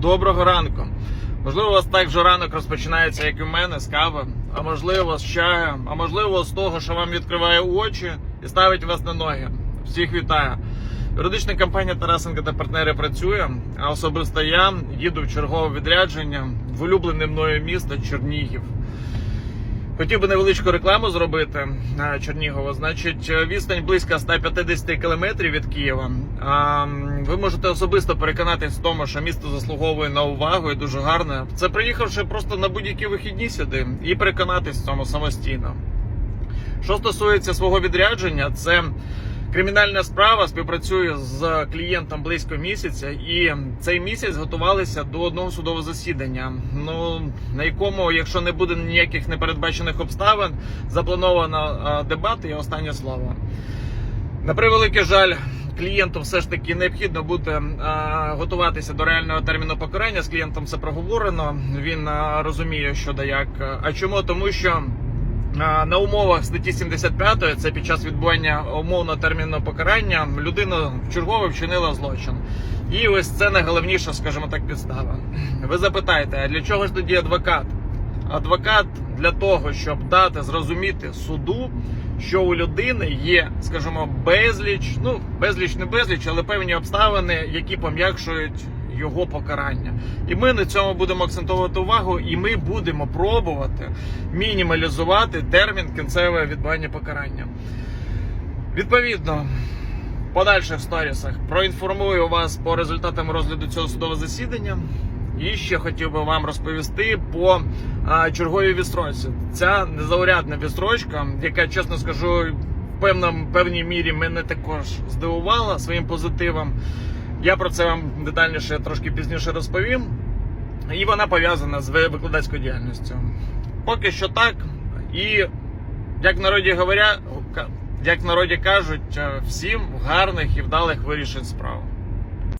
Доброго ранку. Можливо, у вас так же ранок розпочинається, як і в мене, з кави, а можливо, з чаю, а можливо, з того, що вам відкриває очі і ставить вас на ноги. Всіх вітаю. Юридична компанія Тарасенка та партнери працює, а особисто я їду в чергове відрядження в улюблене мною місто Чернігів. Хотів би невеличку рекламу зробити е, Чернігово. Значить, е, відстань близько 150 кілометрів від Києва. Ви можете особисто переконатись в тому, що місто заслуговує на увагу і дуже гарне. Це приїхавши просто на будь-які вихідні сюди і переконатись в цьому самостійно. Що стосується свого відрядження, це кримінальна справа співпрацює з клієнтом близько місяця, і цей місяць готувалися до одного судового засідання. Ну на якому, якщо не буде ніяких непередбачених обставин, заплановано а, дебат і останнє слово. На превеликий жаль. Клієнту все ж таки необхідно буде готуватися до реального терміну покарання. З клієнтом це проговорено. Він розуміє, що да як. А чому? Тому що на умовах статті 75, це під час відбування умовного терміну покарання, людина вчергове вчинила злочин. І ось це найголовніша, скажімо так, підстава. Ви запитаєте, а для чого ж тоді адвокат? Адвокат для того, щоб дати зрозуміти суду, що у людини є, скажімо, безліч, ну безліч не безліч, але певні обставини, які пом'якшують його покарання. І ми на цьому будемо акцентувати увагу, і ми будемо пробувати мінімалізувати термін кінцеве відбування покарання. Відповідно, в подальших сторісах проінформую вас по результатам розгляду цього судового засідання. І ще хотів би вам розповісти по а, черговій відстрочці. Ця незаурядна відстрочка, яка, чесно скажу, в певному певній мірі мене також здивувала своїм позитивом. Я про це вам детальніше трошки пізніше розповім. І вона пов'язана з викладацькою діяльністю. Поки що так. І як в народі говоря, як в народі кажуть, е, всім гарних і вдалих вирішень справ.